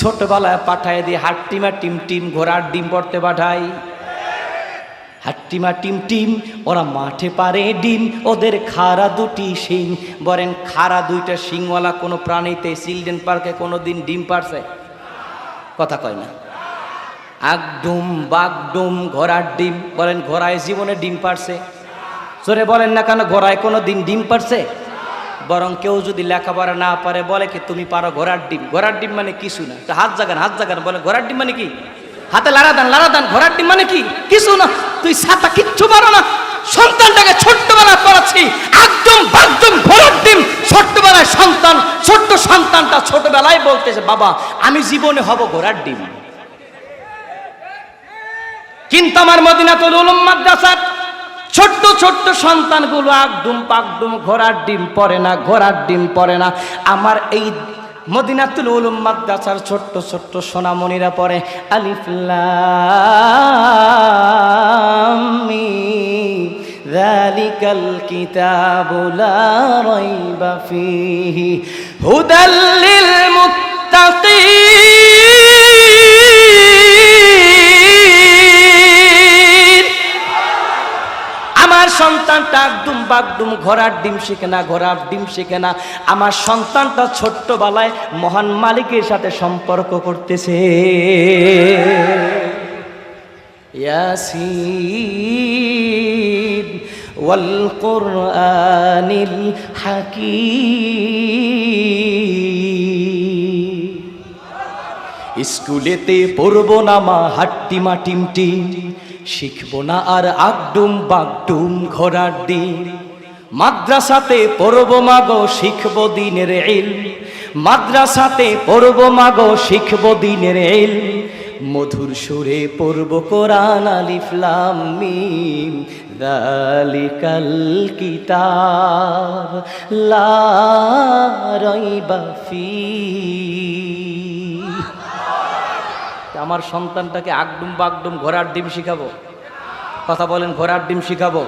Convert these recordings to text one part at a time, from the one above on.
ছোটবেলায় পাঠায় দিয়ে হাট্টিমা টিম টিম ঘোড়ার ডিম পড়তে পাঠাই হাট্টিমা টিম টিম, ওরা মাঠে পারে ডিম, ওদের খাড়া দুটি শিং। বলেন, খাড়া দুইটা শিংওয়ালা কোনো প্রাণীতে চিলড্রেন পার্কে কোনো দিন ডিম পারছে? কথা কয় না। আগডুম বাগডুম ঘোড়ার ডিম। বলেন, ঘোড়ায় জীবনে ডিম পারছে? জোরে বলেন না কেন, ঘোড়ায় কোনো দিন ডিম পারছে? বরং কেউ যদি লেখাপড়া না পারে, বলে কি তুমি পারো ঘোড়ার ডিম? ঘোড়ার ডিম মানে কিছু না। তো হাত জাগান হাত জাগান, বলে ঘোড়ার ডিম মানে কি? হাতে লাড়া দেন লাড়া দেন, ঘোড়ার ডিম মানে কি? কিছু না। তুই ছাতা কিচ্ছু পারো না। সন্তানটাকে ছোট্টবেলায় পড়াচ্ছি। একদম বাকদম ঘোড়ার ডিম। ছোট্টবেলায় সন্তান, ছোট্ট সন্তানটা ছোটবেলায় বলতেছে, বাবা, আমি জীবনে হব ঘোড়ার ডিম। কিন্তু আমার মদিনাতুল উলুম মাদ্রাসার ছোট্ট ছোট্ট সন্তানগুলো একদম পাকদুম ঘোড়ার ডিম পড়ে না ঘোড়ার ডিম পড়ে না আমার এই মদিনাতুল উলুম মাদ্রাসার ছোট্ট ছোট্ট সোনামণিরা পড়ে আলিফ লাম মিম ذلك الكتاب لا ريب فيه هدى للمتقين সন্তানটা একদম বাগডুম ঘোড়ার ডিম শিখে না, ঘোড়ার ডিম শিখে না। আমার সন্তানটা ছোট্টবেলায় মহান মালিকের সাথে সম্পর্ক করতেছে। ইয়াসিন ওয়াল কোরআনিল স্কুলেতে পড়ব না মা হাট্টিমা টিম টিম শিখব না আর আগডুম বাগডুম ঘোরার দিন মাদ্রাসাতে পড়ব মাগো শিখব দিনের এল মাদ্রাসাতে পড়ব মাগো শিখব দিনের এল মধুর সুরে পড়ব কোরআন আলিফলাম মিম। কিতাব লা রাইবা আমার সন্তানটাকে আগডুম বাগডুম ঘোড়ার ডিম শিখাবো। কথা বলেন, ঘোড়ার ডিম শিখাবো?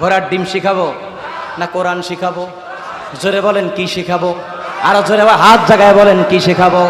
ঘোড়ার ডিম শিখাবো? না কোরআন শিখাবো? জোরে বলেন, কি শিখাবো? আরও জোরে হাত জায়গায় বলেন, কি শেখাবো?